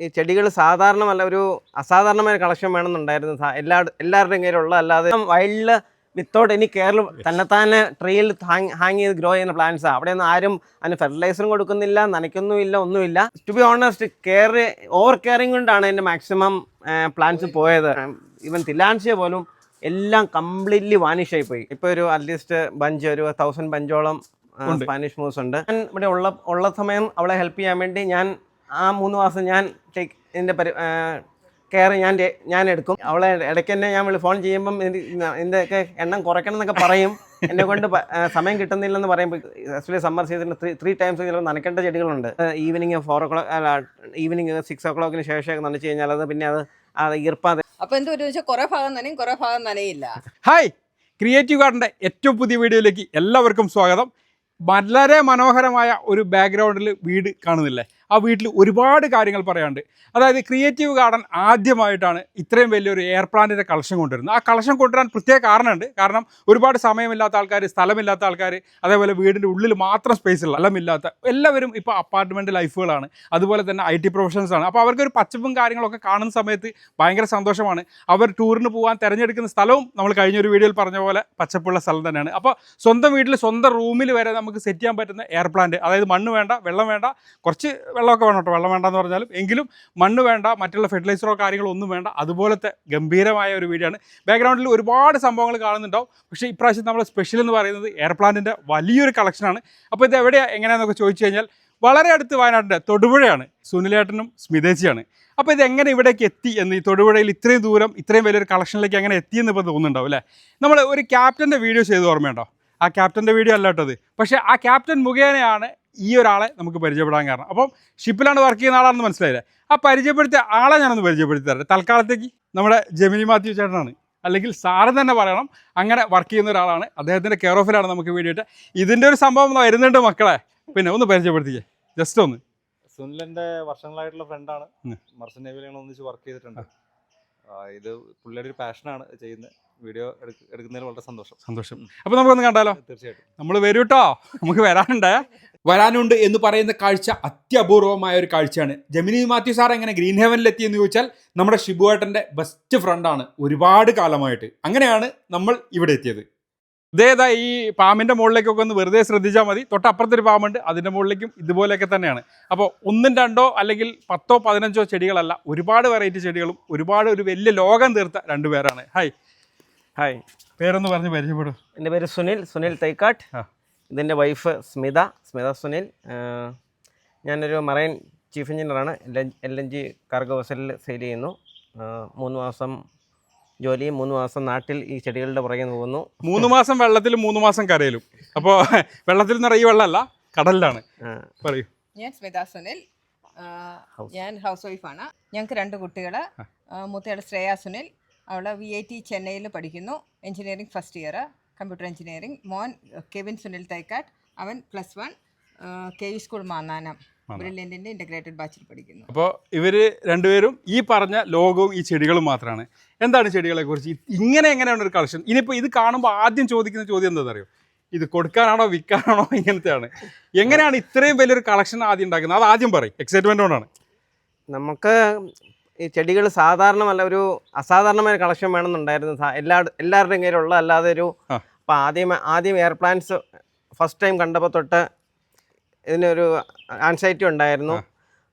ഈ ചെടികൾ സാധാരണമല്ല ഒരു അസാധാരണമായ കളക്ഷൻ വേണമെന്നുണ്ടായിരുന്നു. എല്ലാ എല്ലാവരുടെയും കയ്യിലുള്ള അല്ലാതെ വൈൽഡിൽ വിത്തൗട്ട് എനി കേരള തന്നെത്താനെ ട്രീയിൽ ഹാങ് ഹാങ് ചെയ്ത് ഗ്രോ ചെയ്യുന്ന പ്ലാന്റ്സ് അവിടെയൊന്നും ആരും അതിന് ഫെർട്ടിലൈസറും കൊടുക്കുന്നില്ല നനയ്ക്കൊന്നുമില്ല ഒന്നുമില്ല. To be honest care over caring കൊണ്ടാണ് എന്റെ മാക്സിമം പ്ലാന്റ്സ് പോയത്. ഈവൻ തിലാൻസിയ പോലും എല്ലാം കംപ്ലീറ്റ്ലി വാനിഷായി ആയി പോയി. ഇപ്പോൾ ഒരു അറ്റ്ലീസ്റ്റ് ബഞ്ച് ഒരു തൗസൻഡ് ബഞ്ചോളം സ്പാനിഷ് മൂസ് ഉണ്ട്. ഞാൻ ഇവിടെ ഉള്ള ഉള്ള സമയം അവളെ ഹെൽപ്പ് ചെയ്യാൻ വേണ്ടി ഞാൻ ആ മൂന്ന് മാസം ഞാൻ ടേക്ക് ഇതിന്റെ പരി കെയർ ഞാൻ ഞാൻ എടുക്കും. അവളെ ഇടയ്ക്ക് തന്നെ ഞാൻ വിളി ഫോൺ ചെയ്യുമ്പം എന്റെയൊക്കെ എണ്ണം കുറയ്ക്കണം എന്നൊക്കെ പറയും. എന്നെ കൊണ്ട് സമയം കിട്ടുന്നില്ലെന്ന് പറയുമ്പോൾ എസ്പെഷ്യലി സമ്മർ സീസണിൽ ത്രീ ത്രീ ടൈംസ് ചിലപ്പോൾ നനയ്ക്കേണ്ട ചെടികളുണ്ട്. ഈവനിങ് ഫോർ ഓ ക്ലോക്ക് അല്ല ഈവനിങ് സിക്സ് ഓ ക്ലോക്കിന് ശേഷം നനച്ചു കഴിഞ്ഞാൽ അത് പിന്നെ അത് അത് ഈർപ്പാതെ. അപ്പൊ എന്ത് ഒരു കുറെ ഭാഗം നനയും കുറേ ഭാഗം നനയില്ല. ഹായ് ക്രിയേറ്റീവ് ഗാർഡന്റെ ഏറ്റവും പുതിയ വീഡിയോയിലേക്ക് എല്ലാവർക്കും സ്വാഗതം. വളരെ മനോഹരമായ ഒരു ബാക്ക്ഗ്രൗണ്ടിൽ വീട് കാണുന്നില്ലേ? ആ വീട്ടിൽ ഒരുപാട് കാര്യങ്ങൾ പറയാണ്ട് അതായത് ക്രിയേറ്റീവ് ഗാർഡൻ ആദ്യമായിട്ടാണ് ഇത്രയും വലിയൊരു എയർ പ്ലാന്റിന്റെ കളക്ഷൻ കൊണ്ടുവരുന്നത്. ആ കളക്ഷൻ കൊണ്ടുവരാൻ പ്രത്യേക കാരണമുണ്ട്. കാരണം ഒരുപാട് സമയമില്ലാത്ത ആൾക്കാർ സ്ഥലമില്ലാത്ത ആൾക്കാർ അതേപോലെ വീടിന്റെ ഉള്ളിൽ മാത്രം സ്പേസ് ഉള്ള സ്ഥലമില്ലാത്ത എല്ലാവരും ഇപ്പോൾ അപ്പാർട്ട്മെന്റ് ലൈഫുകളാണ് അതുപോലെ തന്നെ ഐ ടി പ്രൊഫഷൻസാണ് അപ്പോൾ അവർക്കൊരു പച്ചപ്പും കാര്യങ്ങളൊക്കെ കാണുന്ന സമയത്ത് ഭയങ്കര സന്തോഷമാണ്. അവർ ടൂറിന് പോകാൻ തിരഞ്ഞെടുക്കുന്ന സ്ഥലവും നമ്മൾ കഴിഞ്ഞൊരു വീഡിയോയിൽ പറഞ്ഞ പോലെ പച്ചപ്പുള്ള സ്ഥലം തന്നെയാണ്. അപ്പോൾ സ്വന്തം വീട്ടിൽ സ്വന്തം റൂമിൽ വരെ നമുക്ക് സെറ്റ് ചെയ്യാൻ പറ്റുന്ന എയർ പ്ലാന്റ് അതായത് മണ്ണ് വേണ്ട വെള്ളം വേണ്ട കുറച്ച് വെള്ളമൊക്കെ വേണം കേട്ടോ. വെള്ളം വേണ്ടെന്ന് പറഞ്ഞാലും എങ്കിലും മണ്ണ് വേണ്ട മറ്റുള്ള ഫെർട്ടിലൈസറോ കാര്യങ്ങളോ ഒന്നും വേണ്ട. അതുപോലത്തെ ഗംഭീരമായ ഒരു വീടാണ് ബാക്ക്ഗ്രൗണ്ടിൽ ഒരുപാട് സംഭവങ്ങൾ കാണുന്നുണ്ടാവും. പക്ഷേ ഇപ്രാവശ്യം നമ്മൾ സ്പെഷ്യൽ എന്ന് പറയുന്നത് എയർ പ്ലാന്റിന്റെ വലിയൊരു കളക്ഷനാണ് അപ്പോൾ ഇത് എവിടെയാണ് എങ്ങനെയാണെന്നൊക്കെ ചോദിച്ചു കഴിഞ്ഞാൽ വളരെ അടുത്ത് വയനാട്ടിന്റെ തൊടുപുഴയാണ്. സുനിലേട്ടനും സ്മിതേച്ചിയാണ്. അപ്പോൾ ഇത് എങ്ങനെ ഇവിടേക്ക് എത്തി എന്ന് ഈ തൊടുപുഴയിൽ ഇത്രയും ദൂരം ഇത്രയും വലിയൊരു കളക്ഷനിലേക്ക് എങ്ങനെ എത്തിയെന്ന് ഇപ്പോൾ തോന്നുന്നുണ്ടാവും അല്ലേ? നമ്മൾ ഒരു ക്യാപ്റ്റന്റെ വീഡിയോ ചെയ്ത് ഓർമ്മയുണ്ടോ? ആ ക്യാപ്റ്റന്റെ വീഡിയോ അല്ല കേട്ടത് പക്ഷേ ആ ക്യാപ്റ്റൻ മുഖേനയാണ് ഈ ഒരാളെ നമുക്ക് പരിചയപ്പെടാൻ കാരണം. അപ്പം ഷിപ്പിലാണ് വർക്ക് ചെയ്യുന്ന ആളാണെന്ന് മനസ്സിലായില്ലേ? ആ പരിചയപ്പെടുത്തിയ ആളെ ഞാനൊന്ന് പരിചയപ്പെടുത്തി തരാം. തൽക്കാലത്തേക്ക് നമ്മുടെ ജെമിനി മാത്യു ചേട്ടനാണ്. അല്ലെങ്കിൽ സാറ് തന്നെ പറയണം. അങ്ങനെ വർക്ക് ചെയ്യുന്ന ഒരാളാണ്. അദ്ദേഹത്തിന്റെ കെയർ ഓഫിലാണ് നമുക്ക് വേണ്ടിയിട്ട് ഇതിന്റെ ഒരു സംഭവം വരുന്നുണ്ട് മക്കളെ. പിന്നെ ഒന്ന് പരിചയപ്പെടുത്തിക്കേ. ജസ്റ്റ് ഒന്ന്. സുനിലിന്റെ വർഷങ്ങളായിട്ടുള്ള ഫ്രണ്ടാണ് മർസൻ നേവിയിൽ ഞങ്ങൾ ഒന്നിച്ച് വർക്ക് ചെയ്തിട്ടുണ്ട് ഇത് പുള്ളിയുടെ ഒരു പാഷനാണ് ചെയ്യുന്നത്. വീഡിയോ എടുക്കുന്നതിൽ വളരെ സന്തോഷം. സന്തോഷം. അപ്പോൾ നമുക്കൊന്ന് കണ്ടാലോ? തീർച്ചയായിട്ടും. നമ്മൾ വരൂ കേട്ടോ നമുക്ക് വരാനുണ്ട്. വരാനുണ്ട് എന്ന് പറയുന്ന കാഴ്ച അത്യപൂർവമായ ഒരു കാഴ്ചയാണ്. ജമിനി മാത്യു സാർ എങ്ങനെ ഗ്രീൻ ഹെവനിൽ എത്തി എന്ന് ചോദിച്ചാൽ നമ്മുടെ ഷിബു ഷിബുവേട്ടന്റെ ബെസ്റ്റ് ഫ്രണ്ടാണ് ഒരുപാട് കാലമായിട്ട്. അങ്ങനെയാണ് നമ്മൾ ഇവിടെ എത്തിയത്. ഇതേതാ ഈ പാമ്പിന്റെ മുകളിലേക്കൊക്കെ ഒന്ന് വെറുതെ ശ്രദ്ധിച്ചാൽ മതി. തൊട്ടപ്പുറത്തൊരു പാമ്പുണ്ട്. അതിന്റെ മുകളിലേക്കും ഇതുപോലെയൊക്കെ തന്നെയാണ്. അപ്പോൾ ഒന്നും രണ്ടോ അല്ലെങ്കിൽ പത്തോ പതിനഞ്ചോ ചെടികളല്ല ഒരുപാട് വെറൈറ്റി ചെടികളും ഒരുപാട് ഒരു വലിയ ലോകം തീർത്ത രണ്ടു പേരാണ്. ഹായ് ഹായ് പേരൊന്ന് പറഞ്ഞ് പരിചയപ്പെടും. എന്റെ പേര് സുനിൽ സുനിൽ തൈക്കാട്ട്. ആ. ഇതിന്റെ വൈഫ് സ്മിത സ്മിത സുനിൽ. ഞാനൊരു മറൈൻ ചീഫ് എഞ്ചിനീയറാണ് എൽ എൻ ജി കാർഗോ വെസലിൽ സെയിൽ ചെയ്യുന്നു. മൂന്ന് മാസം ജോലിയും മൂന്ന് മാസം നാട്ടിൽ ഈ ചെടികളുടെ പുറകെ പോകുന്നു. മൂന്ന് മാസം വെള്ളത്തിലും മൂന്ന് മാസം കരയിലും. അപ്പോൾ വെള്ളത്തിൽ നിറയെ വെള്ളമല്ല കടലിലാണ്. പറയൂ. ഞാൻ സ്മിത സുനിൽ. ഞാൻ ഹൗസ് വൈഫാണ്. ഞങ്ങൾക്ക് രണ്ട് കുട്ടികൾ മൂത്തയാൾ ശ്രേയ സുനിൽ. അവൾ വി ഐ ടി ചെന്നൈയിൽ പഠിക്കുന്നു. Engineering first year computer engineering. മോൻ കെവിൻ സുനിൽ തൈക്കാട്ട്. അവൻ plus one. K V school Mannanam. ബ്രില്യന്റിന്റെ integrated ബാച്ചിൽ പഠിക്കുന്നു. അപ്പോൾ ഇവർ രണ്ടുപേരും ഈ പറഞ്ഞ ലോകവും ഈ ചെടികളും മാത്രമാണ് എന്താണ് ചെടികളെ കുറിച്ച് ഇങ്ങനെ എങ്ങനെയാണ് ഒരു കളക്ഷൻ ഇനിയിപ്പോൾ ഇത് കാണുമ്പോൾ ആദ്യം ചോദിക്കുന്ന ചോദ്യം എന്താണെന്ന് അറിയോ? ഇത് കൊടുക്കാനാണോ വിൽക്കാനാണോ ഇങ്ങനത്തെയാണ്. എങ്ങനെയാണ് ഇത്രയും വലിയൊരു കളക്ഷൻ ആദ്യം ഉണ്ടാക്കുന്നത്? അത് ആദ്യം പറയും. എക്സൈറ്റ്മെന്റ് കൊണ്ടാണ്. നമുക്ക് ഈ ചെടികൾ സാധാരണമല്ല ഒരു അസാധാരണമായ കളക്ഷൻ വേണമെന്നുണ്ടായിരുന്നു. എല്ലാ എല്ലാവരുടെയും കയ്യിലുള്ള അല്ലാതെ ഒരു അപ്പം ആദ്യം ആദ്യം എയർ പ്ലാന്റ്സ് ഫസ്റ്റ് ടൈം കണ്ടപ്പോൾ തൊട്ട് ഇതിനൊരു ആൻസൈറ്റി ഉണ്ടായിരുന്നു.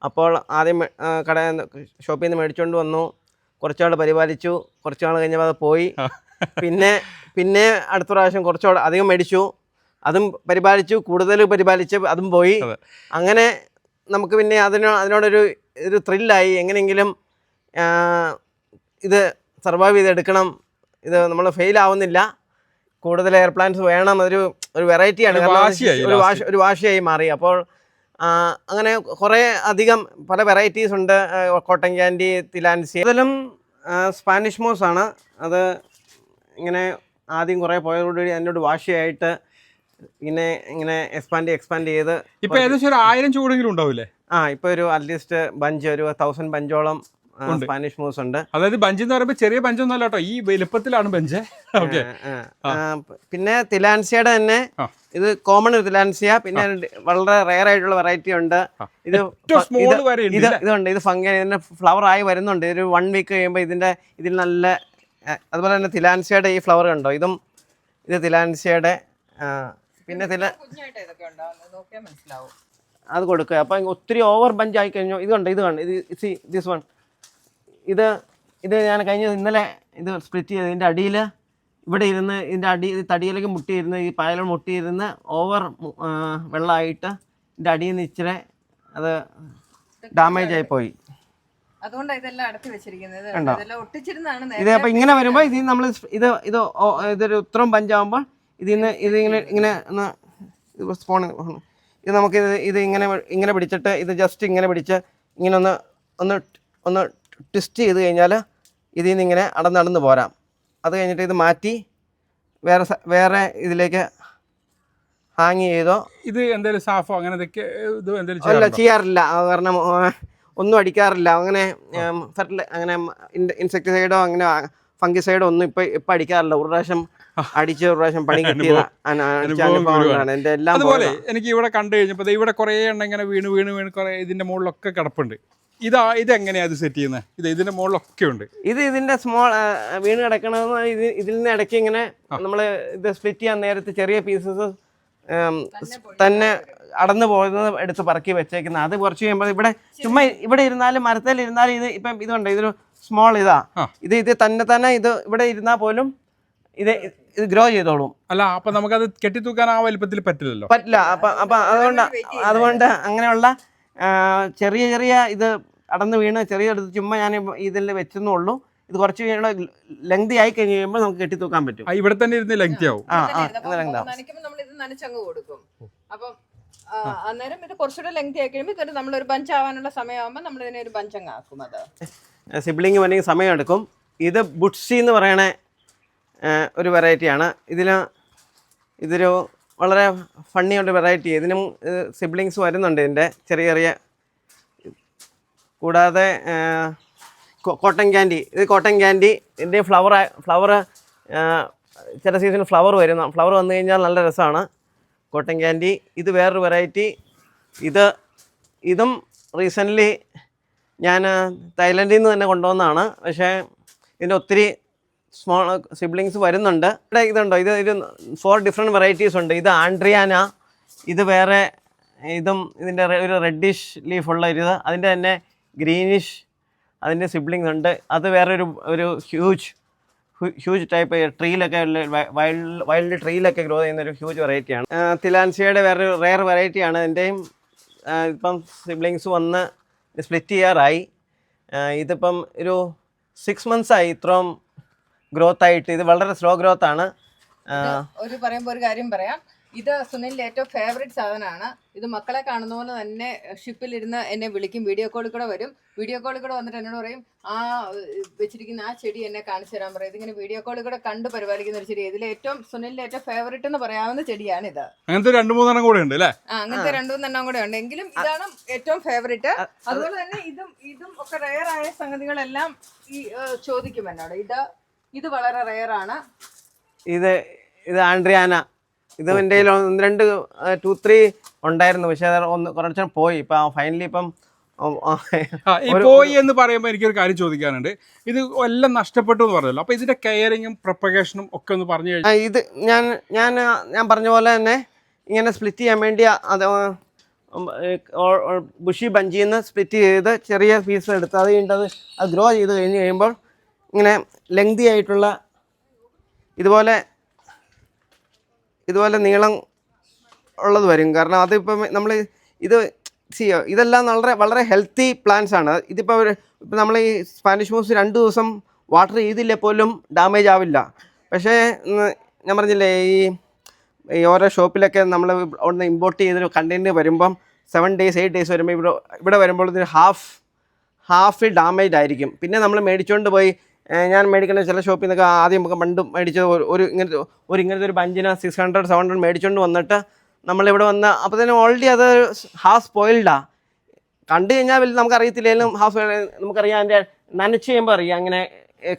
അപ്പോൾ ആദ്യം കട ഷോപ്പിൽ നിന്ന് മേടിച്ചുകൊണ്ട് വന്നു. കുറച്ചാൾ പരിപാലിച്ചു. കുറച്ചാൾ കഴിഞ്ഞപ്പോൾ അത് പോയി. പിന്നെ പിന്നെ അടുത്ത പ്രാവശ്യം കുറച്ചുകൂടെ അധികം മേടിച്ചു. അതും പരിപാലിച്ചു. കൂടുതൽ പരിപാലിച്ച് അതും പോയി. അങ്ങനെ നമുക്ക് പിന്നെ അതിനോ അതിനോടൊരു ഒരു ത്രില്ലായി എങ്ങനെയെങ്കിലും ഇത് സർവൈവ് ചെയ്തെടുക്കണം. ഇത് നമ്മൾ ഫെയിൽ ആവുന്നില്ല. കൂടുതൽ എയർ പ്ലാന്റ്സ് വേണം ഒരു ഒരു വെറൈറ്റിയാണ് ഒരു വാശിയായി ഒരു മാറി. അപ്പോൾ അങ്ങനെ കുറേ അധികം പല വെറൈറ്റീസ് ഉണ്ട്. Cotton candy tillandsia. അതിലും സ്പാനിഷ് മോസ് ആണ്. അത് ഇങ്ങനെ ആദ്യം കുറേ പോയതോടുകൂടി അതിനോട് വാശിയായിട്ട് ഇങ്ങനെ ഇങ്ങനെ എക്സ്പാൻഡ് എക്സ്പാൻഡ് ചെയ്ത് ഇപ്പൊ ഏകദേശം ഒരു ആയിരം ചൂടെങ്കിലും ഉണ്ടാവില്ലേ? ആ ഇപ്പൊ ഒരു അറ്റ്ലീസ്റ്റ് ബഞ്ച് ഒരു തൗസൻഡ് ബഞ്ചോളം. സ്പാനിഷ് മൂസ് ഉണ്ട്. അതായത് ബഞ്ച് എന്ന് പറയുമ്പോൾ ചെറിയ ബഞ്ചൊന്നും അല്ല കേട്ടോ. ഈ വലുപ്പത്തിലാണ് ബഞ്ച്. ഓക്കെ പിന്നെ തിലാൻസിയുടെ തന്നെ ഇത് കോമൺ തിലാൻസിയ. പിന്നെ വളരെ റെയർ ആയിട്ടുള്ള വെറൈറ്റി ഉണ്ട്. ഇത് ഇത് വരെ ഉണ്ട് ഇത് ഇല്ലേ? ഇതുണ്ട്. ഇത് ഫംഗ ഇതിന്റെ ഫ്ലവർ ആയി വരുന്നുണ്ട്. ഒരു വൺ വീക്ക് കഴിയുമ്പോൾ ഇതിന്റെ ഇതിൽ നല്ല അതുപോലെ തന്നെ തിലാൻസിയുടെ ഈ ഫ്ലവർ കണ്ടോ? ഇതും ഇത് തിലാൻസിയുടെ പിന്നെ തില അത് കൊടുക്കുക. അപ്പം ഒത്തിരി ഓവർ ബഞ്ച് ആയി കഴിഞ്ഞു. ഇത് കണ്ടോ? ഇത് കണ്ടോ? ഇത് സി ദിസ് വൺ ഇത് ഇത് ഞാൻ കഴിഞ്ഞ ഇന്നലെ ഇത് സ്പ്ലിറ്റ് ചെയ്ത് ഇതിന്റെ അടിയിൽ ഇവിടെ ഇരുന്ന് ഇതിന്റെ അടി തടിയിലേക്ക് മുട്ടിയിരുന്ന് ഈ പായൽ മുട്ടിയിരുന്ന് ഓവർ വെള്ളമായിട്ട് ഇതിന്റെ അടിയിൽ നിന്ന് ഇച്ചിരി അത് ഡാമേജ് ആയി പോയി. അതുകൊണ്ടാണ് ഇതെല്ലാം വെച്ചിരിക്കുന്നത്. ഇതെല്ലാം ഒട്ടിച്ചിരുന്നാണ് ഇത് അപ്പോൾ ഇങ്ങനെ വരുമ്പോൾ ഇതിൽ നമ്മൾ ഇത് ഇത് ഇതൊരു ഉത്തരം പഞ്ചാകുമ്പോൾ ഇതിൽ നിന്ന് ഇത് ഇങ്ങനെ ഇങ്ങനെ ഒന്ന് സ്പോൺ ഇത് നമുക്ക് ഇത് ഇത് ഇങ്ങനെ ഇങ്ങനെ പിടിച്ചിട്ട് ഇത് ജസ്റ്റ് ഇങ്ങനെ പിടിച്ച് ഇങ്ങനെ ഒന്ന് ഒന്ന് ഒന്ന് ട്വിസ്റ്റ് ചെയ്ത് കഴിഞ്ഞാൽ ഇതിൽ നിന്ന് ഇങ്ങനെ അടന്നടന്ന് പോരാം. അത് കഴിഞ്ഞിട്ട് ഇത് മാറ്റി വേറെ വേറെ ഇതിലേക്ക് ഹാങ് ചെയ്തോ? ഇത് എന്തെങ്കിലും സാഫോ അങ്ങനെ അല്ല ചെയ്യാറില്ല. കാരണം ഒന്നും അടിക്കാറില്ല. അങ്ങനെ ഫെർട്ടിലൈ അങ്ങനെ ഇൻസെക്ടിസൈഡോ അങ്ങനെ ഫംഗിസൈഡോ ഒന്നും ഇപ്പൊ ഇപ്പൊ അടിക്കാറില്ല. ഒരു പ്രാവശ്യം അടിച്ച് ഒരു പ്രാവശ്യം പണി കിട്ടിയതാണ് എന്റെ എല്ലാം അതുപോലെ എനിക്ക് ഇവിടെ കണ്ടു കഴിഞ്ഞപ്പോൾ ഇവിടെ കുറേ എണ്ണം ഇങ്ങനെ വീണ് വീണ് വീണ് കുറേ ഇതിന്റെ മുകളിലൊക്കെ കിടപ്പുണ്ട്. ഇതാ ഇതെങ്ങനെയാ ഇത് സെറ്റ് ചെയ്യുന്നത് ഇത് ഇതിന്റെ മുകളിലൊക്കെ ഉണ്ട്. ഇത് ഇതിന്റെ സ്മോൾ വീണ് കിടക്കണമെന്ന് ഇത് ഇതിൽ നിന്ന് ഇടയ്ക്ക് ഇങ്ങനെ നമ്മൾ ഇത് സ്പ്ലിറ്റ് ചെയ്യാൻ നേരത്തെ ചെറിയ പീസസ് തന്നെ അടന്നു പോകുന്നത് എടുത്ത് പറക്കി വെച്ചേക്കുന്ന. അത് കുറച്ച് കഴിയുമ്പോൾ ഇവിടെ ചുമ്മാ ഇവിടെ ഇരുന്നാലും മരത്തിൽ ഇരുന്നാലും ഇത് ഇപ്പം ഇതുണ്ട്. ഇതൊരു സ്മോൾ ഇതാ. ഇത് ഇത് തന്നെ തന്നെ ഇത് ഇവിടെ ഇരുന്നാൽ പോലും ഇത് ഇത് ഗ്രോ ചെയ്തോളും. അല്ല അപ്പൊ നമുക്കത് കെട്ടിത്തൂക്കാൻ ആ വലിപ്പത്തിൽ പറ്റില്ലല്ലോ. പറ്റില്ല. അപ്പൊ അപ്പൊ അതുകൊണ്ട് അതുകൊണ്ട് അങ്ങനെയുള്ള ചെറിയ ചെറിയ ഇത് അടന്ന് വീണ് ചെറിയ എടുത്ത് ചുമ്മാ ഞാൻ ഇതിൽ വെച്ചെന്നുള്ളൂ. ഇത് കുറച്ച് കഴിയുമ്പോൾ ലെങ്തി ആയി കഴിഞ്ഞ് കഴിയുമ്പോൾ നമുക്ക് കെട്ടി തൂക്കാൻ പറ്റും. ഇവിടെ തന്നെ ഇരുന്ന് ലെങ്തി ആവും. ആ ആ അങ്ങനെ ലെങ്താവും നനയ്ക്കുമ്പോൾ നമ്മൾ ഇത് നനച്ചങ്ങ് കൊടുക്കും. അപ്പം ആ, അന്നേരം ഇത് കുറച്ചുകൂടെ ലെങ്തി ആയി കഴിയുമ്പോൾ ഇതൊരു നമ്മളൊരു ബഞ്ച് ആവാനുള്ള സമയമാകുമ്പോൾ നമ്മൾ ഇതിനെ ഒരു ബഞ്ച് അങ്ങ് ആക്കും അത് സിബ്ലിങ് വന്നെങ്കിൽ സമയമെടുക്കും ഇത് ബുഡ്സി എന്ന് പറയണ ആ, ഒരു വെറൈറ്റിയാണ് ഇതിന് ഇതൊരു വളരെ ഫണ്ണിയുള്ള ഒരു വെറൈറ്റി ഇതിനും സിബ്ലിങ്സ് വരുന്നുണ്ട് ഇതിന്റെ ചെറിയ ചെറിയ കൂടാതെ കോട്ടൺ ക്യാൻഡി. ഇത് കോട്ടൺ ക്യാൻഡി ഇതിന്റെ ഫ്ലവർ ഫ്ലവർ ചില സീസണിൽ ഫ്ലവർ വരുന്ന ഫ്ലവർ വന്നു കഴിഞ്ഞാൽ നല്ല രസമാണ്. Cotton candy. ഇത് വേറൊരു വെറൈറ്റി. ഇത് ഇതും റീസെന്റ്ലി ഞാൻ തായ്ലൻഡിൽ നിന്ന് തന്നെ കൊണ്ടുവന്നതാണ്. പക്ഷേ ഇതിന്റെ ഒത്തിരി സ്മോൾ സിബ്ലിങ്സ് വരുന്നുണ്ട്. ഇവിടെ ഇതുണ്ടോ? ഇത് ഒരു ഫോർ ഡിഫറെന്റ് വെറൈറ്റീസ് ഉണ്ട്. ഇത് ആൻഡ്രിയാന ഇത് വേറെ ഇതും ഇതിന്റെ ഒരു റെഡിഷ് ലീഫുള്ള ഒരു ഇത്. അതിന്റെ തന്നെ ഗ്രീനിഷ് അതിന്റെ സിബ്ലിങ്സ് ഉണ്ട്. അത് വേറൊരു ഒരു ഹ്യൂജ് ഹ്യൂജ് ടൈപ്പ് ട്രീയിലൊക്കെ വൈൽഡ് വൈൽഡ് ട്രീയിലൊക്കെ ഗ്രോ ചെയ്യുന്ന ഒരു ഹ്യൂജ് വെറൈറ്റിയാണ്. തിലാൻസിയയുടെ വേറെ റെയർ വെറൈറ്റിയാണ് അതിന്റെയും ഇപ്പം സിബ്ലിങ്സ് വന്ന് സ്പ്ലിറ്റ് ചെയ്യാറായി. ഇതിപ്പം ഒരു സിക്സ് മന്ത്സ് ആയി ഇത്രയും ഗ്രോത്ത് ആയിട്ട്. ഇത് വളരെ സ്ലോ ഗ്രോത്ത് ആണ്. ഒരു പറയുമ്പോൾ ഒരു കാര്യം പറയാം. ഇത് സുനിലിന്റെ ഏറ്റവും ഫേവറേറ്റ് സാധനമാണ്. ഇത് മക്കളെ കാണുന്ന പോലെ തന്നെ ഷിപ്പിലിരുന്ന് എന്നെ വിളിക്കും. വീഡിയോ കോളിൽ കൂടെ വരും. വീഡിയോ കോളിൽ കൂടെ വന്നിട്ട് എന്നോട് പറയും ആ വെച്ചിരിക്കുന്ന ആ ചെടി എന്നെ കാണിച്ചു തരാൻ പറയും. ഇതിങ്ങനെ വീഡിയോ കോളിൽ കൂടെ കണ്ട് പരിപാലിക്കുന്ന ഒരു ചെടി. ഇതിലെ ഏറ്റവും സുനിലിന്റെ ഏറ്റവും ഫേവറേറ്റ് എന്ന് പറയാവുന്ന ചെടിയാണ് ഇത്. അങ്ങനത്തെ രണ്ട് മൂന്നെണ്ണം കൂടെ ഉണ്ട് അല്ലേ? ആ അങ്ങനത്തെ രണ്ടു മൂന്നെണ്ണം കൂടെ ഉണ്ട്. എങ്കിലും ഇതാണ് ഏറ്റവും ഫേവറേറ്റ് അതുപോലെ തന്നെ ഇതും ഇതും ഒക്കെ റെയർ ആയ സംഗതികളെല്ലാം ഈ ചോദിക്കും എന്നോട്. ഇത് ഇത് വളരെ റെയർ ആണ്. ഇത് ഇത് ആൻഡ്രിയാന. ഇത് എന്റെ കയ്യിൽ ഒന്ന് രണ്ട് ടു ത്രീ ഉണ്ടായിരുന്നു. പക്ഷെ അത് ഒന്ന് കുറച്ചും പോയി. ഇപ്പൊ ഫൈനലി ഇപ്പം ഈ പോയി എന്ന് പറയുമ്പോൾ എനിക്കൊരു കാര്യം ചോദിക്കാനുണ്ട്. ഇത് എല്ലാം നഷ്ടപ്പെട്ടു എന്ന് പറഞ്ഞല്ലോ. അപ്പൊ ഇതിന്റെ കെയറിങ്ങും പ്രൊപ്പഗേഷനും ഒക്കെ ഒന്ന് പറഞ്ഞു കഴിഞ്ഞാൽ ഇത് ഞാൻ ഞാൻ ഞാൻ പറഞ്ഞ പോലെ തന്നെ ഇങ്ങനെ സ്പ്ലിറ്റ് ചെയ്യാൻ വേണ്ടി അത് ബുഷി ബഞ്ചിയിൽ നിന്ന് സ്പ്ലിറ്റ് ചെയ്ത് ചെറിയ പീസ് എടുത്ത് അത് കഴിഞ്ഞിട്ട് അത് അത് ഗ്രോ ചെയ്ത് കഴിഞ്ഞ് കഴിയുമ്പോൾ ഇങ്ങനെ ലെങ്തി ആയിട്ടുള്ള ഇതുപോലെ ഇതുപോലെ നീളം ഉള്ളത് വരും. കാരണം അതിപ്പം നമ്മൾ ഇത് ചെയ്യുക ഇതെല്ലാം വളരെ വളരെ ഹെൽത്തി പ്ലാന്റ്സ് ആണ്. ഇതിപ്പോൾ ഒരു ഇപ്പം നമ്മൾ ഈ സ്പാനിഷ് മൂസ് രണ്ട് ദിവസം വാട്ടർ ചെയ്തില്ലേ പോലും ഡാമേജ് ആവില്ല. പക്ഷേ ഞാൻ പറഞ്ഞില്ലേ ഈ ഈ ഓരോ ഷോപ്പിലൊക്കെ നമ്മൾ അവിടുന്ന് ഇമ്പോർട്ട് ചെയ്തൊരു കണ്ടെയ്നർ വരുമ്പം സെവൻ ഡേയ്സ് എയ്റ്റ് ഡേയ്സ് വരുമ്പോൾ ഇവിടെ ഇവിടെ വരുമ്പോൾ ഇതിന് ഹാഫ് ഹാഫ് ഡാമേജ് ആയിരിക്കും. പിന്നെ നമ്മൾ മേടിച്ചുകൊണ്ട് പോയി ഞാൻ മേടിക്കുന്ന ചില ഷോപ്പിൽ നിന്നൊക്കെ ആദ്യം നമുക്ക് പണ്ടും മേടിച്ചത് ഒരു- ഇങ്ങനത്തെ ഒരു ഇങ്ങനത്തെ ഒരു ബഞ്ചിന് സിക്സ് ഹൺഡ്രഡ് സെവൻ ഹൺഡ്രഡ് മേടിച്ചുകൊണ്ട് വന്നിട്ട് നമ്മളിവിടെ വന്ന് അപ്പോൾ തന്നെ ഓൾറെഡി അത് ഹാഫ് സ്പോയിൽഡാണ് കണ്ടു കഴിഞ്ഞാൽ വലിയ നമുക്കറിയത്തില്ലെങ്കിലും ഹാഫ് നമുക്കറിയാം അതിന്റെ നനച്ച് കഴിയുമ്പോൾ അറിയാം അങ്ങനെ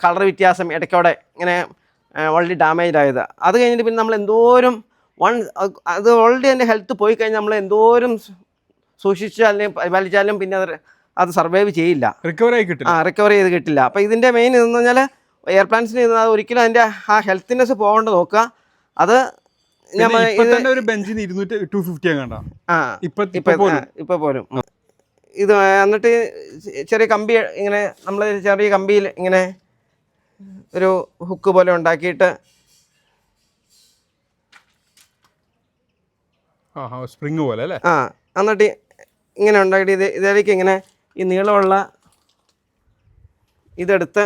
കളർ വ്യത്യാസം ഇടയ്ക്കോടെ ഇങ്ങനെ ഓൾറെഡി ഡാമേജ് ആയത്. അത് കഴിഞ്ഞിട്ട് പിന്നെ നമ്മൾ എന്തോരം വൺ അത് ഓൾറെഡി അതിന്റെ ഹെൽത്ത് പോയി കഴിഞ്ഞാൽ നമ്മൾ എന്തോരം സൂക്ഷിച്ചാലും പരിപാലിച്ചാലും പിന്നെ അത് അത് സർവൈവ് ചെയ്യില്ല. റിക്കവർ ആയി കിട്ടില്ല. ആ റിക്കവർ ചെയ്ത് കിട്ടില്ല. അപ്പോൾ ഇതിന്റെ മെയിൻ ഇതെന്ന് പറഞ്ഞാൽ എയർ പ്ലാന്റ്സിന് അത് ഒരിക്കലും അതിന്റെ ആ ഹെൽത്തിനെസ് പോകേണ്ട നോക്കുക. അത് ഞാൻ ഒരു ബെഞ്ചിന് ഇരുന്നൂറ്റി ടു ഫിഫ്റ്റി കണ്ട ആ ഇപ്പൊ ഇപ്പൊ ഇപ്പൊ പോലും. ഇത് എന്നിട്ട് ചെറിയ കമ്പി ഇങ്ങനെ നമ്മൾ ചെറിയ കമ്പിയിൽ ഇങ്ങനെ ഒരു ഹുക്ക് പോലെ ഉണ്ടാക്കിയിട്ട് സ്പ്രിങ് പോലെ അല്ലേ? ആ എന്നിട്ട് ഇങ്ങനെ ഉണ്ടാക്കിയിട്ട് ഇത് ഇതിലേക്ക് ഇങ്ങനെ ഈ നീളമുള്ള ഇതെടുത്ത്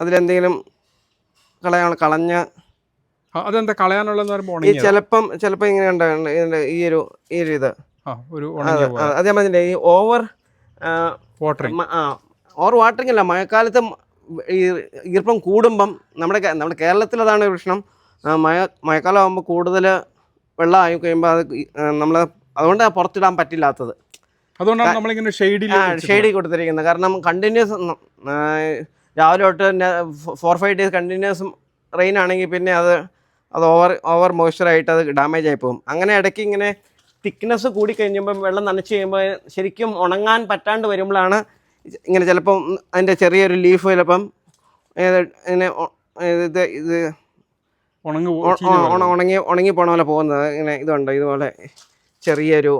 അതിലെന്തെങ്കിലും കളയാൻ കളഞ്ഞ് അതെന്താ കളയാനുള്ളതെന്ന് പറയുമ്പോൾ ഈ ചിലപ്പം ചിലപ്പോൾ ഇങ്ങനെ ഉണ്ടാകുന്നുണ്ട് ഇതിന്റെ ഈ ഒരു ഈ ഒരു ഇത്. അതേ പറഞ്ഞില്ലേ ഈ ഓവർ വാട്ടറിങ് ആ ഓവർ വാട്ടറിംഗ് അല്ല മഴക്കാലത്ത് ഈ ഈർപ്പം കൂടുമ്പം നമ്മുടെ നമ്മുടെ കേരളത്തിൽ അതാണ് പ്രശ്നം. മഴ മഴക്കാലം ആകുമ്പോൾ കൂടുതൽ വെള്ളമായി കഴിയുമ്പോൾ അത് നമ്മൾ അതുകൊണ്ട് പുറത്തിടാൻ പറ്റില്ലാത്തത്. അതുകൊണ്ടാണ് നമ്മളിങ്ങനെ ഷെയ്ഡിൽ ഷെയ്ഡിൽ കൊടുത്തിരിക്കുന്നത്. കാരണം കണ്ടിന്യൂസ് രാവിലെ തൊട്ട് four five days continuous rain ആണെങ്കിൽ പിന്നെ അത് അത് ഓവർ ഓവർ മോയ്സ്ചറായിട്ട് അത് ഡാമേജ് ആയി പോകും. അങ്ങനെ ഇടയ്ക്ക് ഇങ്ങനെ തിക്നെസ് കൂടി കഴിഞ്ഞുമ്പോൾ വെള്ളം നനച്ച് കഴിയുമ്പോൾ ശരിക്കും ഉണങ്ങാൻ പറ്റാണ്ട് വരുമ്പോഴാണ് ഇങ്ങനെ ചിലപ്പം അതിന്റെ ചെറിയൊരു ലീഫ് ചിലപ്പം ഇങ്ങനെ ഇത് ഇത് ഉണങ്ങി ഉണങ്ങി ഉണങ്ങി പോണ പോലെ പോകുന്നത്. ഇങ്ങനെ ഇതുണ്ട് ഇതുപോലെ ചെറിയൊരു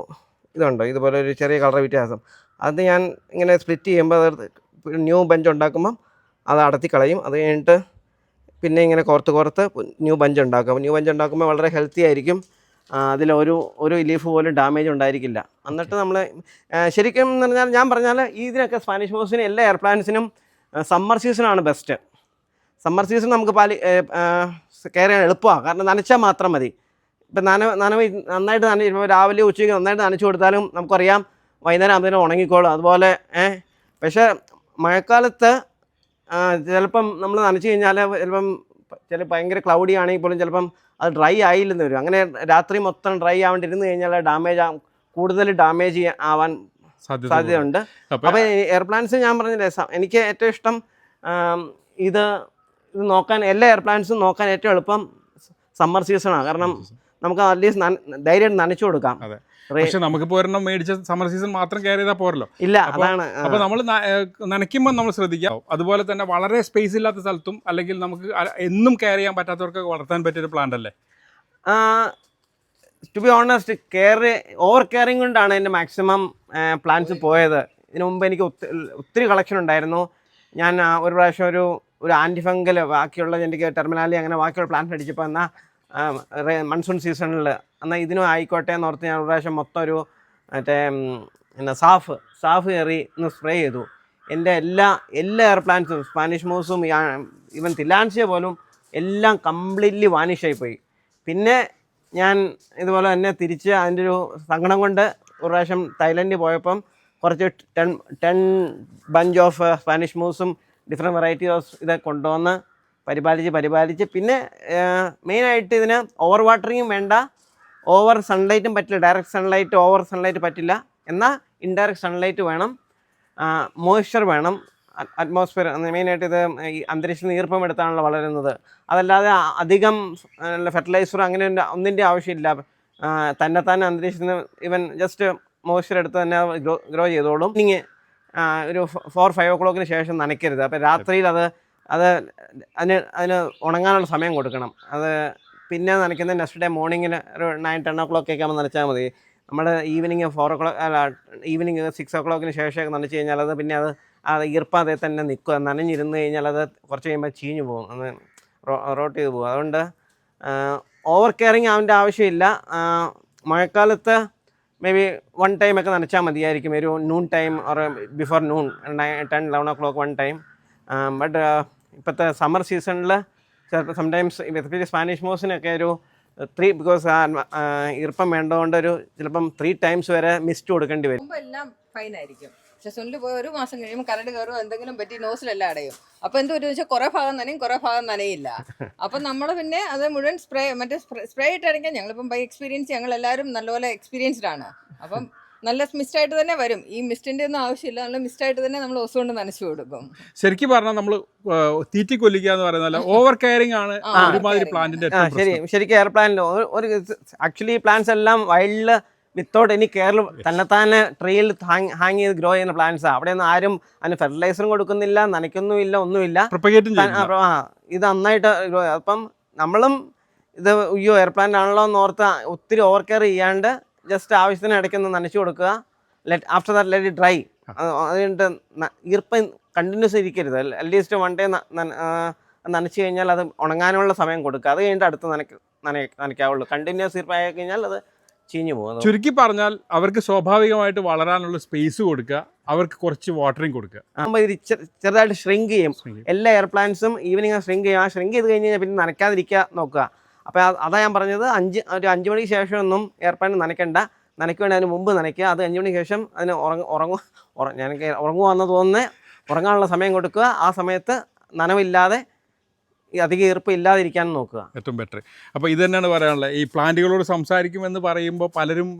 ഇതുണ്ട്. ഇതുപോലെ ഒരു ചെറിയ കളർ വ്യത്യാസം. അത് ഞാൻ ഇങ്ങനെ സ്പ്ലിറ്റ് ചെയ്യുമ്പോൾ അത് ന്യൂ ബഞ്ച് ഉണ്ടാക്കുമ്പം അത് അടത്തി കളയും. അത് കഴിഞ്ഞിട്ട് പിന്നെ ഇങ്ങനെ കോർത്ത് കോർത്ത് ന്യൂ ബഞ്ച് ഉണ്ടാക്കും. ന്യൂ ബഞ്ച് ഉണ്ടാക്കുമ്പോൾ വളരെ ഹെൽത്തി ആയിരിക്കും. അതിലൊരു ഒരു ലീഫ് പോലും ഡാമേജ് ഉണ്ടായിരിക്കില്ല. എന്നിട്ട് നമ്മൾ ശരിക്കും എന്ന് പറഞ്ഞാൽ ഞാൻ പറഞ്ഞാൽ ഇതിനൊക്കെ സ്പാനിഷ് മോസിന് എല്ലാ എയർ പ്ലാന്റ്സിനും സമ്മർ സീസണാണ് ബെസ്റ്റ് സമ്മർ സീസൺ നമുക്ക് പാലി ചെയ്യാൻ എളുപ്പമാണ് കാരണം നനച്ചാൽ മാത്രം മതി. ഇപ്പം നന നനവ് നന്നായിട്ട് നന ഇപ്പോൾ രാവിലെ ഉച്ചയ്ക്ക് നന്നായിട്ട് നനച്ചു കൊടുത്താലും നമുക്കറിയാം വൈകുന്നേരം ആകുമ്പോഴത്തേനും ഉണങ്ങിക്കോളും. അതുപോലെ ഏഹ് പക്ഷേ മഴക്കാലത്ത് ചിലപ്പം നമ്മൾ നനച്ചു കഴിഞ്ഞാൽ ചിലപ്പം ചില ഭയങ്കര ക്ലൗഡി ആണെങ്കിൽ പോലും ചിലപ്പം അത് ഡ്രൈ ആയില്ലെന്ന് വരും. അങ്ങനെ രാത്രി മൊത്തം ഡ്രൈ ആവേണ്ടിരുന്ന് കഴിഞ്ഞാൽ ഡാമേജ് ആ കൂടുതൽ ഡാമേജ് ആവാൻ സാധ്യത സാധ്യതയുണ്ട്. അപ്പം എയർപ്ലാൻസ് എയർ പ്ലാന്റ്സ് ഞാൻ പറഞ്ഞില്ലേ എനിക്ക് ഏറ്റവും ഇഷ്ടം ഇത് ഇത് നോക്കാൻ എല്ലാ എയർ പ്ലാന്റ്സും നോക്കാൻ ഏറ്റവും എളുപ്പം സമ്മർ സീസണാണ് കാരണം നമുക്ക് അറ്റ്ലീസ്റ്റ് ധൈര്യം നനച്ചു കൊടുക്കാം. പക്ഷെ നമുക്ക് ഒരെണ്ണം മേടിച്ച സമ്മർ സീസൺ മാത്രം കയറി ചെയ്താൽ പോരല്ലോ. ഇല്ല അതാണ്. അപ്പൊ നമ്മൾ നനയ്ക്കുമ്പോൾ നമ്മൾ ശ്രദ്ധിക്കാം. അതുപോലെ തന്നെ വളരെ സ്പേസ് ഇല്ലാത്ത സ്ഥലത്തും അല്ലെങ്കിൽ നമുക്ക് എന്നും കെയർ ചെയ്യാൻ പറ്റാത്തവർക്കൊക്കെ വളർത്താൻ പറ്റിയൊരു പ്ലാന്റ് അല്ലേ? To be honest care over caring കൊണ്ടാണ് എന്റെ മാക്സിമം പ്ലാന്റ്സ് പോയത്. ഇതിനു മുമ്പ് എനിക്ക് ഒത്തിരി കളക്ഷൻ ഉണ്ടായിരുന്നു. ഞാൻ ഒരു പ്രാവശ്യം ഒരു ഒരു ആന്റിഫംഗൽ ബാക്കിയുള്ള എനിക്ക് ടെർമിനാലി അങ്ങനെ ബാക്കിയുള്ള പ്ലാന്റ് അടിച്ചപ്പോൾ എന്നാൽ മൺസൂൺ സീസണിൽ എന്നാൽ ഇതിനും ആയിക്കോട്ടെ എന്ന് ഓർത്ത് ഞാൻ പ്രാവശ്യം മൊത്തം ഒരു മറ്റേ ഉം, പിന്നെ സാഫ് സാഫ് കയറി ഒന്ന് സ്പ്രേ ചെയ്തു. എന്റെ എല്ലാ എല്ലാ എയർ പ്ലാന്റ്സും സ്പാനിഷ് മൂസും ഇവൻ തിലാൻസിയ പോലും എല്ലാം കംപ്ലീറ്റ്ലി വാനിഷായി പോയി പിന്നെ ഞാൻ ഇതുപോലെ തന്നെ തിരിച്ച് അതിന്റെ ഒരു സങ്കടം കൊണ്ട് ഒരു പ്രാവശ്യം തായ്ലൻഡിൽ പോയപ്പം കുറച്ച് ten ten bunch of Spanish മൂസും different variety of ഇത് കൊണ്ടുവന്ന് പരിപാലിച്ച് പരിപാലിച്ച് പിന്നെ മെയിനായിട്ട് ഇതിന് ഓവർ വാട്ടറിങ്ങും വേണ്ട. ഓവർ സൺലൈറ്റും പറ്റില്ല. ഡയറക്റ്റ് സൺലൈറ്റ് ഓവർ സൺലൈറ്റ് പറ്റില്ല. എന്നാൽ ഇൻഡയറക്റ്റ് സൺലൈറ്റ് വേണം. മോയ്സ്ചർ വേണം. അറ്റ്മോസ്ഫിയർ മെയിനായിട്ട് ഇത് ഈ അന്തരീക്ഷത്തിൽ ഈർപ്പം എടുത്താണല്ലോ വളരുന്നത്. അതല്ലാതെ അധികം ഫെർട്ടിലൈസർ അങ്ങനെ ഒന്നിന്റെ ആവശ്യമില്ല. തന്നെ തന്നെ അന്തരീക്ഷത്തിന് ഇവൻ ജസ്റ്റ് മോയ്സ്ചർ എടുത്ത് തന്നെ ഗ്രോ ഗ്രോ ചെയ്തോളും. ഇനി ഒരു ഫോർ ഫൈവ് ഓ ക്ലോക്കിന് ശേഷം നനയ്ക്കരുത്. അപ്പോൾ രാത്രിയിൽ അത് അത് അതിന് അതിന് ഉണങ്ങാനുള്ള സമയം കൊടുക്കണം. അത് പിന്നെ നനയ്ക്കുന്നത് നെക്സ്റ്റ് ഡേ മോർണിംഗിന് ഒരു നയൻ ടെൻ ഓ ക്ലോക്ക് ഒക്കെ ആകുമ്പോൾ നനച്ചാൽ മതി. നമ്മൾ ഈവനിങ് ഫോർ ഓ ക്ലോക്ക് അല്ല ഈവനിങ് സിക്സ് ഓ ക്ലോക്കിന് ശേഷമൊക്കെ നനച്ച് കഴിഞ്ഞാൽ അത് പിന്നെ അത് അത് ഈർപ്പം അതേ തന്നെ നിൽക്കുക നനഞ്ഞിരുന്ന് കഴിഞ്ഞാൽ അത് കുറച്ച് കഴിയുമ്പോൾ ചീഞ്ഞു പോകും. അത് റോട്ട് ചെയ്ത് പോകും. അതുകൊണ്ട് ഓവർ കെയറിങ് അവന്റെ ആവശ്യമില്ല. ആ, മഴക്കാലത്ത് മേ ബി വൺ ടൈമൊക്കെ നനച്ചാൽ മതിയായിരിക്കും. ഒരു noon time or before noon ten eleven o'clock one time but ഇപ്പോഴത്തെ സമ്മർ സീസണിൽ ചിലപ്പോൾ സംടൈംസ് എസ്പെഷ്യലി സ്പാനിഷ് മോസിനൊക്കെ ഒരു ത്രീ ബിക്കോസ് ഈർപ്പം വേണ്ടതുകൊണ്ട് ഒരു ചിലപ്പം ത്രീ ടൈംസ് വരെ മിസ്റ്റ് കൊടുക്കേണ്ടി വരും. എല്ലാം ഫൈൻ ആയിരിക്കും. പക്ഷെ സുനിൽ പോയി ഒരു മാസം കഴിയുമ്പോൾ കരട് കയറുമോ എന്തെങ്കിലും പറ്റി നോസിലെല്ലാം അടയും. അപ്പൊ എന്തോ ഒരു വെച്ചാൽ കുറെ ഭാഗം നനയും കുറെ ഭാഗം നനയില്ല. അപ്പൊ നമ്മൾ പിന്നെ അത് മുഴുവൻ സ്പ്രേ മറ്റേ സ്പ്രേ ഇട്ടടിക്കാൻ ഞങ്ങളിപ്പം ബൈ എക്സ്പീരിയൻസ് ഞങ്ങൾ എല്ലാവരും നല്ലപോലെ എക്സ്പീരിയൻസ്ഡ് ആണ്. അപ്പം നല്ല മിസ്റ്റായിട്ട് തന്നെ വരും. ഈ മിസ്റ്റിന്റെ ഒന്നും ആവശ്യമില്ല. നല്ല മിസ്റ്റായിട്ട് തന്നെ നമ്മൾ ഓസ് കൊണ്ട് നനച്ചു കൊടുക്കും ശരിക്കും പറഞ്ഞാൽ നമ്മൾ തീറ്റി കൊല്ലിക്കുക എന്ന് പറയുന്നതല്ല ഓവർ കെയറിംഗ് ആണ് ആ, ഒരുമാതിരി പ്ലാന്റിന്റെ ശരി. ശരിക്കും എയർ പ്ലാന്റിൽ ഒരു ആക്ച്വലി പ്ലാന്റ്സ് എല്ലാം വൈൽഡിൽ വിത്തൗട്ട് എനി കെയറിൽ തന്നെത്താനെ ട്രീയിൽ ഹാങ് ചെയ്ത് ഗ്രോ ചെയ്യുന്ന പ്ലാന്റ്സാണ് അവിടെ ഒന്നും ആരും അതിന് ഫെർട്ടിലൈസറും കൊടുക്കുന്നില്ല നനയ്ക്കൊന്നുമില്ല ഒന്നുമില്ല. ഇത് നന്നായിട്ട് ഗ്രോ അപ്പം നമ്മളും ഇത് അയ്യോ എയർ പ്ലാന്റ് ആണല്ലോ എന്ന് ഓർത്ത് ഒത്തിരി ഓവർ കെയർ ചെയ്യാണ്ട് ജസ്റ്റ് ആവശ്യത്തിന് ഇടയ്ക്കൊന്ന് നനച്ചു കൊടുക്കുക. Let after that let dry അതുകൊണ്ട് ഈർപ്പം കണ്ടിന്യൂസ് ഇരിക്കരുത്. അറ്റ്ലീസ്റ്റ് വൺ ഡേ നനച്ചു കഴിഞ്ഞാൽ അത് ഉണങ്ങാനുള്ള സമയം കൊടുക്കുക. അത് കഴിഞ്ഞിട്ട് അടുത്ത് നനയ്ക്ക് നന നനയ്ക്കാവുള്ളൂ. കണ്ടിന്യൂസ് ഈർപ്പമായി കഴിഞ്ഞാൽ അത് ചീഞ്ഞു പോകും. ചുരുക്കി പറഞ്ഞാൽ അവർക്ക് സ്വാഭാവികമായിട്ട് വളരാനുള്ള സ്പേസ് കൊടുക്കുക. അവർക്ക് കുറച്ച് വാട്ടറിങ് കൊടുക്കുക. ആകുമ്പോൾ ഇത് ചെറുതായിട്ട് ഷ്രിങ്ക് ചെയ്യും. എല്ലാ എയർ പ്ലാന്റ്സും ഈവനിങ് ഷ്രിങ്ക് ചെയ്യും. ആ ഷ്രിങ്ക് ചെയ്ത് കഴിഞ്ഞ് കഴിഞ്ഞാൽ പിന്നെ നനയ്ക്കാതിരിക്കുക നോക്കുക. അപ്പോൾ അതാ ഞാൻ പറഞ്ഞത്. അഞ്ച് ഒരു അഞ്ച് മണിക്ക് ശേഷം ഒന്നും എയർ പ്ലാന്റ് നനയ്ക്കണ്ട നനയ്ക്കുവേണ്ടി അതിന് മുമ്പ് നനയ്ക്കുക. അത് അഞ്ച് മണിക്ക് ശേഷം അതിന് ഉറങ്ങ ഉറങ്ങും ഉറ ഞാൻ ഉറങ്ങുവാന്ന് തോന്നുന്നത് ഉറങ്ങാനുള്ള സമയം കൊടുക്കുക. ആ സമയത്ത് നനവില്ലാതെ അധികം ഈർപ്പം ഇല്ലാതിരിക്കാൻ നോക്കുക. ഏറ്റവും ബെറ്റർ അപ്പോൾ ഇത് തന്നെയാണ് പറയാനുള്ളത്. ഈ പ്ലാന്റുകളോട് സംസാരിക്കുമെന്ന് പറയുമ്പോൾ പലരും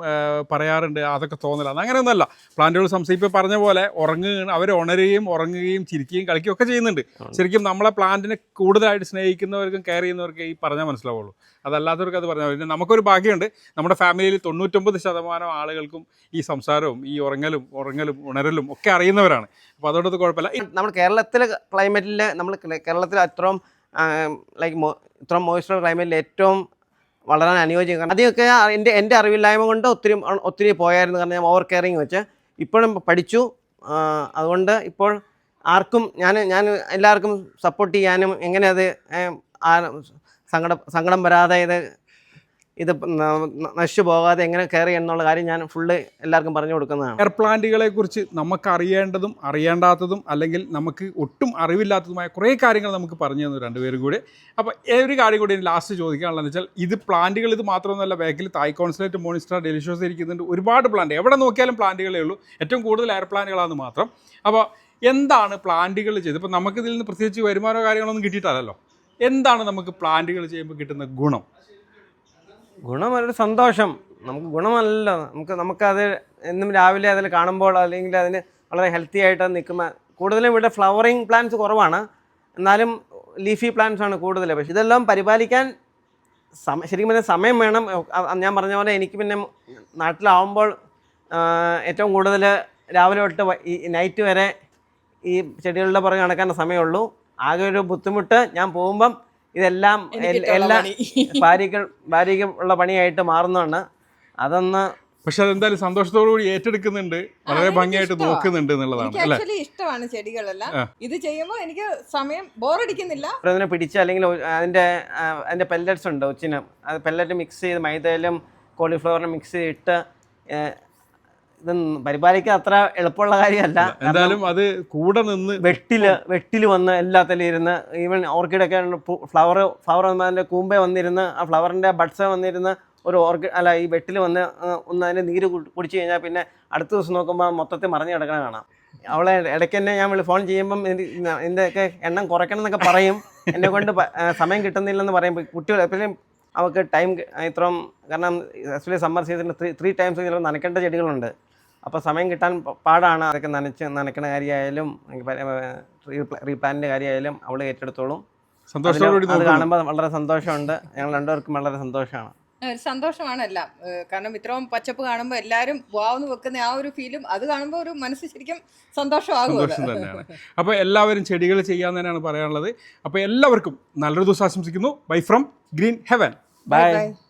പറയാറുണ്ട് അതൊക്കെ തോന്നലാണ് അങ്ങനെയൊന്നുമല്ല പ്ലാന്റുകൾ സംസാരിപ്പോൾ പറഞ്ഞ പോലെ ഉറങ്ങുക അവർ ഉണരുകയും ഉറങ്ങുകയും ചിരിക്കുകയും കളിക്കുകയും ഒക്കെ ചെയ്യുന്നുണ്ട്. ശരിക്കും നമ്മളെ പ്ലാന്റിനെ കൂടുതലായിട്ട് സ്നേഹിക്കുന്നവർക്കും കെയർ ചെയ്യുന്നവർക്കും ഈ പറഞ്ഞാൽ മനസ്സിലാവുള്ളൂ. അതല്ലാത്തവർക്ക് അത് പറഞ്ഞാൽ പിന്നെ നമുക്കൊരു ഭാഗ്യമുണ്ട്. നമ്മുടെ ഫാമിലിയിൽ തൊണ്ണൂറ്റൊമ്പത് ശതമാനം ആളുകൾക്കും ഈ സംസാരവും ഈ ഉറങ്ങലും ഉറങ്ങലും ഉണരലും ഒക്കെ അറിയുന്നവരാണ്. അപ്പോൾ അതോടൊത്ത് അത് കുഴപ്പമില്ല. നമ്മുടെ നമ്മൾ കേരളത്തിലെ ക്ലൈമറ്റിൽ നമ്മൾ കേരളത്തിൽ അത്രയും ലൈക്ക് ഇത്ര മോയ്സ്ചർ ക്ലൈമറ്റിൽ ഏറ്റവും വളരാൻ അനുയോജ്യം കാരണം ആദ്യമൊക്കെ എന്റെ എന്റെ അറിവില്ലായ്മ കൊണ്ട് ഒത്തിരി ഒത്തിരി പോയായിരുന്നു. കാരണം ഞാൻ ഓവർ കെയറിങ് വെച്ച് ഇപ്പോഴും പഠിച്ചു. അതുകൊണ്ട് ഇപ്പോൾ ആർക്കും ഞാൻ ഞാൻ എല്ലാവർക്കും സപ്പോർട്ട് ചെയ്യാനും എങ്ങനെ അത് സങ്കടം സങ്കടം വരാതെ ഇത് ഇത് നശിച്ചു പോകാതെ എങ്ങനെ കെയർ എന്നുള്ള കാര്യം ഞാൻ ഫുള്ള് എല്ലാവർക്കും പറഞ്ഞു കൊടുക്കുന്നതാണ്. എയർ പ്ലാന്റുകളെ കുറിച്ച് നമുക്ക് അറിയേണ്ടതും അറിയേണ്ടാത്തതും അല്ലെങ്കിൽ നമുക്ക് ഒട്ടും അറിവില്ലാത്തതുമായ കുറേ കാര്യങ്ങൾ നമുക്ക് പറഞ്ഞു തന്നു രണ്ടുപേരും കൂടി. അപ്പോൾ ഒരു കാര്യം കൂടി ലാസ്റ്റ് ചോദിക്കാനുള്ളതെന്ന് വെച്ചാൽ ഇത് പ്ലാന്റുകൾ ഇത് മാത്രമൊന്നുമല്ല ബാക്കിൽ തായ് കോൺസുലേറ്റ് മോണിസ്റ്റർ ഡെലിഷ്യോസ് ഇരിക്കുന്നുണ്ട്. ഒരുപാട് പ്ലാന്റ് എവിടെ നോക്കിയാലും പ്ലാന്റുകളേ ഉള്ളൂ. ഏറ്റവും കൂടുതൽ എയർ പ്ലാന്റുകളാണെന്ന് മാത്രം. അപ്പോൾ എന്താണ് പ്ലാന്റുകൾ ചെയ്ത് ഇപ്പോൾ നമുക്കിതിൽ നിന്ന് പ്രത്യേകിച്ച് വരുമാനമോ കാര്യങ്ങളൊന്നും കിട്ടിയിട്ടില്ലല്ലോ. എന്താണ് നമുക്ക് പ്ലാന്റുകൾ ചെയ്യുമ്പോൾ കിട്ടുന്ന ഗുണം? ഗുണം ഒരു സന്തോഷം. നമുക്ക് ഗുണമല്ല നമുക്ക് നമുക്കത് എന്നും രാവിലെ അതിൽ കാണുമ്പോൾ അല്ലെങ്കിൽ അതിന് വളരെ ഹെൽത്തി ആയിട്ട് നിൽക്കുന്ന കൂടുതലും ഇവിടെ ഫ്ലവറിങ് പ്ലാന്റ്സ് കുറവാണ്. എന്നാലും ലീഫി പ്ലാന്റ്സ് ആണ് കൂടുതൽ പക്ഷേ ഇതെല്ലാം പരിപാലിക്കാൻ സമ ശരിക്കും പറഞ്ഞാൽ സമയം വേണം. ഞാൻ പറഞ്ഞ പോലെ എനിക്ക് പിന്നെ നാട്ടിലാവുമ്പോൾ ഏറ്റവും കൂടുതൽ രാവിലെ തൊട്ട് ഈ നൈറ്റ് വരെ ഈ ചെടികളുടെ പുറകെ നടക്കാൻ സമയമുള്ളൂ. ആകെ ഒരു ബുദ്ധിമുട്ട് ഞാൻ പോകുമ്പം ഇതെല്ലാം എല്ലാ ഭാര്യകൾ ഭാര്യയ്ക്ക് ഭാര്യയ്ക്ക് ഉള്ള പണിയായിട്ട് മാറുന്നതാണ്. അതൊന്ന് പക്ഷെ അതെന്തായാലും സന്തോഷത്തോടു കൂടി ഏറ്റെടുക്കുന്നുണ്ട്. വളരെ ഭംഗിയായിട്ട്. നോക്കുന്നുണ്ട് എന്നുള്ളതാണ് അല്ലേ? ആക്ച്വലി ഇഷ്ടമാണ് ചെടികളെല്ലാം. ഇത് ചെയ്യുമ്പോൾ എനിക്ക് സമയം ബോറടിക്കുന്നില്ല. അതിനെ പിടിച്ച് അല്ലെങ്കിൽ അതിന്റെ അതിന്റെ പെല്ലറ്റ്സ് ഉണ്ട് ഒച്ചിന്. അത് പെല്ലറ്റ് മിക്സ് ചെയ്ത് മൈദയിലും കോളിഫ്ലവറിനും മിക്സ് ചെയ്തിട്ട് ഇത് പരിപാലിക്കാൻ അത്ര എളുപ്പമുള്ള കാര്യമല്ല. എന്തായാലും അത് കൂടെ നിന്ന് വെട്ടിൽ വെട്ടിൽ വന്ന് എല്ലാത്തിലും ഇരുന്ന് ഈവൻ ഓർക്കിഡൊക്കെ ഫ്ലവർ ഫ്ലവർ അതിന്റെ കൂമ്പെ വന്നിരുന്ന് ആ ഫ്ലവറിന്റെ ബഡ്സ് വന്നിരുന്ന് ഒരു ഓർക്കിഡ് അല്ല ഈ വെട്ടിൽ വന്ന് ഒന്ന് അതിന്റെ നീര് കുടിച്ചു കഴിഞ്ഞാൽ പിന്നെ അടുത്ത ദിവസം നോക്കുമ്പോൾ മൊത്തത്തിൽ മറിഞ്ഞു കിടക്കണ കാണാം. അവളെ ഇടയ്ക്ക് തന്നെ ഞാൻ വിളി ഫോൺ ചെയ്യുമ്പം ഇതിന്റെയൊക്കെ എണ്ണം കുറയ്ക്കണം എന്നൊക്കെ പറയും. എന്നെ കൊണ്ട് സമയം കിട്ടുന്നില്ലെന്ന് പറയും. കുട്ടികൾ എപ്പോഴും അവൾക്ക് ടൈം ഇത്രയും കാരണം എസ്പെഷ്യലി സമ്മർ സീസണിൽ ത്രീ ത്രീ ടൈംസ് ചിലപ്പോൾ നനയ്ക്കേണ്ട ചെടികളുണ്ട്. അപ്പോൾ സമയം കിട്ടാൻ പാടാണ്. അതൊക്കെ നനച്ച് നനക്കണ കാര്യമായാലും റീപ്ലാന്റിന്റെ കാര്യമായാലും അവൾ ഏറ്റെടുത്തോളും. അത് കാണുമ്പോൾ വളരെ സന്തോഷമുണ്ട്. ഞങ്ങൾ രണ്ടുപേർക്കും വളരെ സന്തോഷമാണ്. ഒരു സന്തോഷമാണ് എല്ലാം. കാരണം ഇത്രയും പച്ചപ്പ് കാണുമ്പോൾ എല്ലാവരും വാവുന്ന് വെക്കുന്ന ആ ഒരു ഫീലും അത് കാണുമ്പോൾ ഒരു മനസ്സ് ശരിക്കും സന്തോഷമാകും തന്നെയാണ്. അപ്പോൾ എല്ലാവരും ചെടികൾ ചെയ്യാൻ തന്നെയാണ് പറയാനുള്ളത്. അപ്പോൾ എല്ലാവർക്കും നല്ലൊരു ദിവസം ആശംസിക്കുന്നു. Bye from green heaven bye Bye.